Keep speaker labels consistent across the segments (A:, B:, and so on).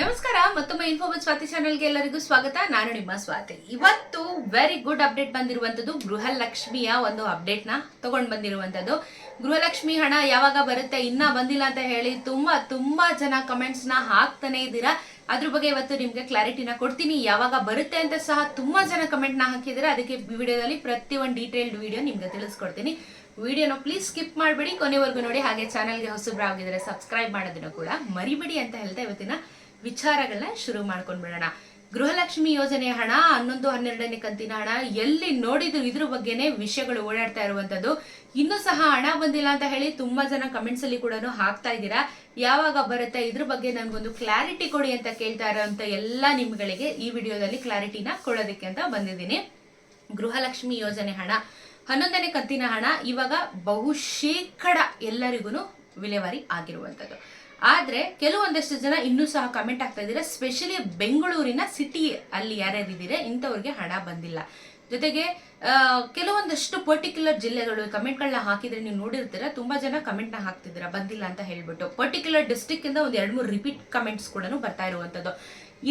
A: ನಮಸ್ಕಾರ, ಮತ್ತೊಮ್ಮೆ ಇನ್ಫೋಬಲ್ ಸ್ವಾತಿ ಚಾನೆಲ್ಗೆ ಎಲ್ಲರಿಗೂ ಸ್ವಾಗತ. ನಾನು ನಿಮ್ಮ ಸ್ವಾತಿ. ಇವತ್ತು ವೆರಿ ಗುಡ್ ಅಪ್ಡೇಟ್ ಬಂದಿರುವಂತದ್ದು ಗೃಹಲಕ್ಷ್ಮಿಯ ಒಂದು ಅಪ್ಡೇಟ್ ತಗೊಂಡು ಬಂದಿರುವಂತದ್ದು ಗೃಹಲಕ್ಷ್ಮಿ ಹಣ ಯಾವಾಗ ಬರುತ್ತೆ, ಇನ್ನ ಬಂದಿಲ್ಲ ಅಂತ ಹೇಳಿ ತುಂಬಾ ತುಂಬಾ ಜನ ಕಮೆಂಟ್ಸ್ನ ಹಾಕ್ತಾನೆ ಇದ್ದೀರಾ. ಅದ್ರ ಬಗ್ಗೆ ಇವತ್ತು ನಿಮ್ಗೆ ಕ್ಲಾರಿಟಿನ ಕೊಡ್ತೀನಿ. ಯಾವಾಗ ಬರುತ್ತೆ ಅಂತ ಸಹ ತುಂಬಾ ಜನ ಕಮೆಂಟ್ನ ಹಾಕಿದ್ದೀರಾ. ಅದಕ್ಕೆ ವಿಡಿಯೋದಲ್ಲಿ ಪ್ರತಿ ಒಂದು ಡೀಟೇಲ್ಡ್ ವಿಡಿಯೋ ನಿಮ್ಗೆ ತಿಳಿಸ್ಕೊಡ್ತೀನಿ. ವಿಡಿಯೋನ ಪ್ಲೀಸ್ ಸ್ಕಿಪ್ ಮಾಡಬೇಡಿ. ಕೊನೆವರೆಗೂ ನೋಡಿ, ಹಾಗೆ ಚಾನಲ್ಗೆ ಹೊಸಬ್ರಾಗಿದ್ರೆ ಸಬ್ಸ್ಕ್ರೈಬ್ ಮಾಡೋದನ್ನು ಕೂಡ ಮರಿಬೇಡಿ ಅಂತ ಹೇಳ್ತಾ ಇವತ್ತಿನ ವಿಚಾರಗಳನ್ನ ಶುರು ಮಾಡ್ಕೊಂಡ್ಬಿಡೋಣ ಗೃಹಲಕ್ಷ್ಮಿ ಯೋಜನೆ ಹಣ, ಹನ್ನೊಂದು, ಹನ್ನೆರಡನೇ ಕಂತಿನ ಹಣ, ಎಲ್ಲಿ ನೋಡಿದ್ರು ಇದ್ರ ಬಗ್ಗೆನೇ ವಿಷಯಗಳು ಓಡಾಡ್ತಾ ಇರುವಂತದ್ದು. ಇನ್ನೂ ಸಹ ಹಣ ಬಂದಿಲ್ಲ ಅಂತ ಹೇಳಿ ತುಂಬಾ ಜನ ಕಮೆಂಟ್ಸ್ ಅಲ್ಲಿ ಕೂಡ ಹಾಕ್ತಾ ಇದ್ದೀರಾ. ಯಾವಾಗ ಬರುತ್ತೆ? ಇದ್ರ ಬಗ್ಗೆ ನನಗೊಂದು ಕ್ಲಾರಿಟಿ ಕೊಡಿ ಅಂತ ಕೇಳ್ತಾ ಇರೋಂತ ಎಲ್ಲ ನಿಮ್ಗಳಿಗೆ ಈ ವಿಡಿಯೋದಲ್ಲಿ ಕ್ಲಾರಿಟಿನ ಕೊಡೋದಕ್ಕೆ ಅಂತ ಬಂದಿದ್ದೀನಿ. ಗೃಹಲಕ್ಷ್ಮಿ ಯೋಜನೆ ಹಣ, ಹನ್ನೊಂದನೇ ಕಂತಿನ ಹಣ ಇವಾಗ ಬಹುಶೇಕಡ ಎಲ್ಲರಿಗೂ ವಿಲೇವಾರಿ ಆಗಿರುವಂತದ್ದು. ಆದ್ರೆ ಕೆಲವೊಂದಷ್ಟು ಜನ ಇನ್ನೂ ಸಹ ಕಮೆಂಟ್ ಆಗ್ತಾ ಇದ್ದೀರಾ ಸ್ಪೆಷಲಿ ಬೆಂಗಳೂರಿನ ಸಿಟಿ ಅಲ್ಲಿ ಯಾರ್ಯಾರಿದ್ದೀರಾ ಇಂಥವ್ರಿಗೆ ಹಣ ಬಂದಿಲ್ಲ. ಜೊತೆಗೆ ಕೆಲವೊಂದಷ್ಟು ಪರ್ಟಿಕ್ಯುಲರ್ ಜಿಲ್ಲೆಗಳು ಕಮೆಂಟ್ಗಳನ್ನ ಹಾಕಿದ್ರೆ ನೀವು ನೋಡಿರ್ತೀರ, ತುಂಬಾ ಜನ ಕಮೆಂಟ್ನ ಹಾಕ್ತಿದ್ದೀರಾ, ಬಂದಿಲ್ಲ ಅಂತ ಹೇಳ್ಬಿಟ್ಟು. ಪರ್ಟಿಕ್ಯುಲರ್ ಡಿಸ್ಟಿಕ್ಕಿಂದ ಒಂದು ಎರಡು ಮೂರು ರಿಪೀಟ್ ಕಮೆಂಟ್ಸ್ ಕೂಡ ಬರ್ತಾ ಇರುವಂತದ್ದು.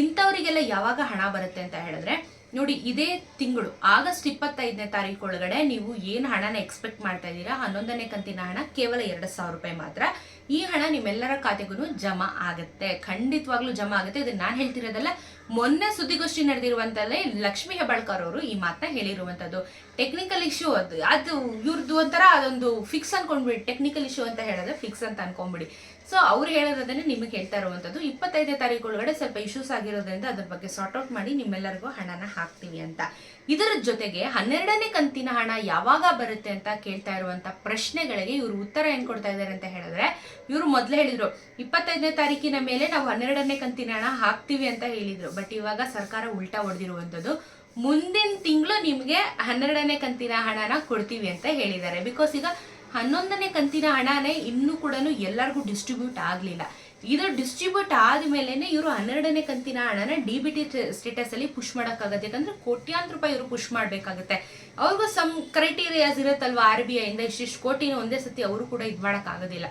A: ಇಂಥವರಿಗೆಲ್ಲ ಯಾವಾಗ ಹಣ ಬರುತ್ತೆ ಅಂತ ಹೇಳಿದ್ರೆ ನೋಡಿ, ಇದೇ ತಿಂಗಳು, ಆಗಸ್ಟ್ ಇಪ್ಪತ್ತೈದನೇ ತಾರೀಕು ಒಳಗಡೆ ನೀವು ಏನು ಹಣನ ಎಕ್ಸ್ಪೆಕ್ಟ್ ಮಾಡ್ತಾ ಇದ್ದೀರಾ? ಹನ್ನೊಂದನೇ ಕಂತಿನ ಹಣ ಕೇವಲ ಎರಡು ಸಾವಿರ ರೂಪಾಯಿ ಮಾತ್ರ. ಈ ಹಣ ನಿಮ್ಮೆಲ್ಲರ ಖಾತೆಗೂ ಜಮಾ ಆಗುತ್ತೆ. ಖಂಡಿತವಾಗ್ಲೂ ಜಮಾ ಆಗುತ್ತೆ. ಇದನ್ನ ನಾನು ಹೇಳ್ತಿರೋದಲ್ಲ ಮೊನ್ನೆ ಸುದ್ದಿಗೋಷ್ಠಿ ನಡೆದಿರುವಂತಲ್ಲೇ ಲಕ್ಷ್ಮಿ ಹೆಬ್ಬಾಳ್ಕರ್ ಅವರು ಈ ಮಾತನ್ನ ಹೇಳಿರುವಂತದ್ದು. ಟೆಕ್ನಿಕಲ್ ಇಶ್ಯೂ ಅದು. ಅದು ಇವ್ರದ್ದು ಒಂಥರ ಅದೊಂದು ಫಿಕ್ಸ್ ಅನ್ಕೊಂಡ್ಬಿಡಿ. ಟೆಕ್ನಿಕಲ್ ಇಶ್ಯೂ ಅಂತ ಹೇಳಿದ್ರೆ ಫಿಕ್ಸ್ ಅಂತ ಅನ್ಕೊಂಡ್ಬಿಡಿ. ಸೊ ಅವ್ರು ಹೇಳೋದನ್ನೇ ನಿಮಗೆ ಹೇಳ್ತಾ ಇರುವಂತದ್ದು. ಇಪ್ಪತ್ತೈದನೇ ತಾರೀಕು ಒಳಗಡೆ ಸ್ವಲ್ಪ ಇಶ್ಯೂಸ್ ಆಗಿರೋದ್ರಿಂದ ಅದ್ರ ಬಗ್ಗೆ ಸಾರ್ಟ್ ಔಟ್ ಮಾಡಿ ನಿಮ್ಮೆಲ್ಲರಿಗೂ ಹಣನ ಹಾಕ್ತೀವಿ ಅಂತ. ಇದರ ಜೊತೆಗೆ ಹನ್ನೆರಡನೇ ಕಂತಿನ ಹಣ ಯಾವಾಗ ಬರುತ್ತೆ ಅಂತ ಕೇಳ್ತಾ ಇರುವಂತ ಪ್ರಶ್ನೆಗಳಿಗೆ ಇವರು ಉತ್ತರ ಏನು ಕೊಡ್ತಾ ಇದ್ದಾರೆ ಅಂತ ಹೇಳಿದ್ರೆ, ಇವರು ಮೊದಲೇ ಹೇಳಿದ್ರು, ಇಪ್ಪತ್ತೈದನೇ ತಾರೀಕಿನ ಮೇಲೆ ನಾವು ಹನ್ನೆರಡನೇ ಕಂತಿನ ಹಣ ಹಾಕ್ತೀವಿ ಅಂತ ಹೇಳಿದ್ರು. ಬಟ್ ಇವಾಗ ಸರ್ಕಾರ ಉಲ್ಟಾ ಹೊಡೆದಿರುವಂತದ್ದು. ಮುಂದಿನ ತಿಂಗಳು ನಿಮಗೆ ಹನ್ನೆರಡನೇ ಕಂತಿನ ಹಣನ ಕೊಡ್ತೀವಿ ಅಂತ ಹೇಳಿದ್ದಾರೆ. ಬಿಕಾಸ್ ಈಗ ಹನ್ನೊಂದನೇ ಕಂತಿನ ಹಣನೇ ಇನ್ನೂ ಕೂಡ ಎಲ್ಲರಿಗೂ ಡಿಸ್ಟ್ರಿಬ್ಯೂಟ್ ಆಗಲಿಲ್ಲ. ಇದು ಡಿಸ್ಟ್ರಿಬ್ಯೂಟ್ ಆದಮೇಲೆ ಇವರು ಹನ್ನೆರಡನೇ ಕಂತಿನ ಹಣನ ಡಿ ಬಿ ಟಿ ಸ್ಟೇಟಸ್ ಅಲ್ಲಿ ಪುಷ್ ಮಾಡೋಕ್ಕಾಗತ್ತೆ. ಯಾಕಂದರೆ ಕೋಟ್ಯಾಂತರ ರೂಪಾಯಿ ಇವರು ಪುಷ್ ಮಾಡಬೇಕಾಗುತ್ತೆ. ಅವ್ರಿಗೂ ಸಮ್ ಕ್ರೈಟೀರಿಯಾಸ್ ಇರುತ್ತಲ್ವಾ ಆರ್ ಬಿ ಐಯಿಂದ ಇಷ್ಟಿಷ್ಟು ಕೋಟಿನ ಒಂದೇ ಸತಿ ಅವರು ಕೂಡ ಇದು ಮಾಡೋಕ್ಕಾಗೋದಿಲ್ಲ.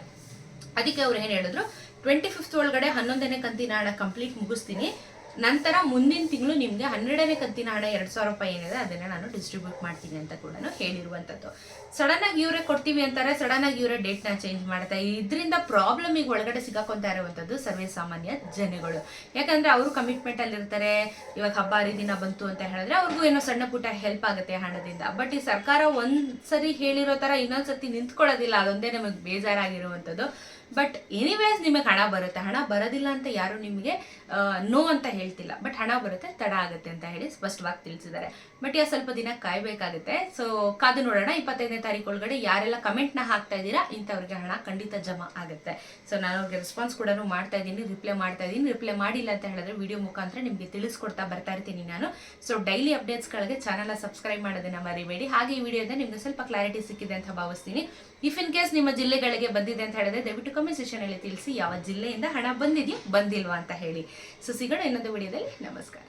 A: ಅದಕ್ಕೆ ಅವ್ರು ಏನು ಹೇಳಿದ್ರು? ಟ್ವೆಂಟಿ ಫಿಫ್ತ್ ಒಳಗಡೆ ಹನ್ನೊಂದನೇ ಕಂತಿನ ಹಣ ಕಂಪ್ಲೀಟ್ ಮುಗಿಸ್ತೀನಿ. ನಂತರ ಮುಂದಿನ ತಿಂಗಳು ನಿಮಗೆ ಹನ್ನೆರಡನೇ ಕಂತಿನ ಹಣ ಎರಡು ಸಾವಿರ ರೂಪಾಯಿ ಏನಿದೆ ಅದನ್ನು ನಾನು ಡಿಸ್ಟ್ರಿಬ್ಯೂಟ್ ಮಾಡ್ತೀನಿ ಅಂತ ಕೂಡ ಹೇಳಿರುವಂಥದ್ದು ಸಡನ್ನಾಗಿ ಇವರೇ ಕೊಡ್ತೀವಿ ಅಂತಾರೆ ಸಡನ್ ಆಗಿ ಇವರೇ ಡೇಟ್ನ ಚೇಂಜ್ ಮಾಡ್ತಾ ಇದರಿಂದ ಪ್ರಾಬ್ಲಮ್ ಈಗ ಒಳಗಡೆ ಸಿಗಾಕೊಂತಾ ಇರುವಂಥದ್ದು ಸರ್ವೇ ಸಾಮಾನ್ಯ ಜನಗಳು. ಯಾಕಂದರೆ ಅವರು ಕಮಿಟ್ಮೆಂಟಲ್ಲಿ ಇರ್ತಾರೆ, ಇವಾಗ ಹಬ್ಬ ಹರಿದಿನ ಬಂತು ಅಂತ ಹೇಳಿದ್ರೆ ಅವ್ರಿಗೂ ಏನೋ ಸಣ್ಣ ಪುಟ್ಟ ಹೆಲ್ಪ್ ಆಗುತ್ತೆ ಹಣದಿಂದ. ಬಟ್ ಈ ಸರ್ಕಾರ ಒಂದ್ಸರಿ ಹೇಳಿರೋ ಥರ ಇನ್ನೊಂದು ಸರ್ತಿ ನಿಂತ್ಕೊಳ್ಳೋದಿಲ್ಲ, ಅದೊಂದೇ ನಮಗೆ ಬೇಜಾರಾಗಿರುವಂಥದ್ದು ಬಟ್ ಎನಿವೇಸ್ ನಿಮಗೆ ಹಣ ಬರುತ್ತೆ. ಹಣ ಬರೋದಿಲ್ಲ ಅಂತ ಯಾರು ನಿಮಗೆ ನೋ ಅಂತ ಹೇಳ್ತಿಲ್ಲ. ಬಟ್ ಹಣ ಬರುತ್ತೆ, ತಡ ಆಗುತ್ತೆ ಅಂತ ಹೇಳಿ ಸ್ಪಷ್ಟವಾಗಿ ತಿಳಿಸಿದ್ದಾರೆ. ಬಟ್ ಯಾವ ಸ್ವಲ್ಪ ದಿನ ಕಾಯಬೇಕಾಗುತ್ತೆ. ಸೊ ಕಾದು ನೋಡೋಣ. ಇಪ್ಪತ್ತೈದನೇ ತಾರೀಕು ಒಳಗಡೆ ಯಾರೆಲ್ಲ ಕಮೆಂಟ್ನ ಹಾಕ್ತಾ ಇದ್ದೀರಾ, ಇಂಥವ್ರಿಗೆ ಹಣ ಖಂಡಿತ ಜಮಾ ಆಗುತ್ತೆ. ಸೊ ನಾನು ಅವ್ರಿಗೆ ರೆಸ್ಪಾನ್ಸ್ ಕೂಡ ಮಾಡ್ತಾ ಇದ್ದೀನಿ ರಿಪ್ಲೈ ಮಾಡ್ತಾ ಇದ್ದೀನಿ. ರಿಪ್ಲೈ ಮಾಡಿಲ್ಲ ಅಂತ ಹೇಳಿದ್ರೆ ವಿಡಿಯೋ ಮುಖಾಂತರ ನಿಮಗೆ ತಿಳಿಸ್ಕೊಡ್ತಾ ಬರ್ತಾ ಇರ್ತೀನಿ ನಾನು. ಸೊ ಡೈಲಿ ಅಪ್ಡೇಟ್ಸ್ಗಳಿಗೆ ಚಾನಲ್ನ ಸಬ್ಸ್ಕ್ರೈಬ್ ಮಾಡೋದನ್ನ ಮರಿಬೇಡಿ. ಹಾಗೆ ಈ ವಿಡಿಯೋದ ನಿಮಗೆ ಸ್ವಲ್ಪ ಕ್ಲಾರಿಟಿ ಸಿಕ್ಕಿದೆ ಅಂತ ಭಾವಿಸ್ತೀನಿ. ಇಫ್ ಇನ್ ಕೇಸ್ ನಿಮ್ಮ ಜಿಲ್ಲೆಗಳಿಗೆ ಬಂದಿದೆ ಅಂತ ಹೇಳಿದ್ರೆ, ದಯವಿಟ್ಟು ಕಮೆಂಟ್ ಸೆಕ್ಷನ್ ಅಲ್ಲಿ ತಿಳಿಸಿ ಯಾವ ಜಿಲ್ಲೆಯಿಂದ ಹಣ ಬಂದಿದೆಯೋ ಬಂದಿಲ್ವಾ ಅಂತ ಹೇಳಿ. ಸೊ ಸಿಗೋಣ ಇನ್ನೊಂದು ವಿಡಿಯೋದಲ್ಲಿ ನಮಸ್ಕಾರ.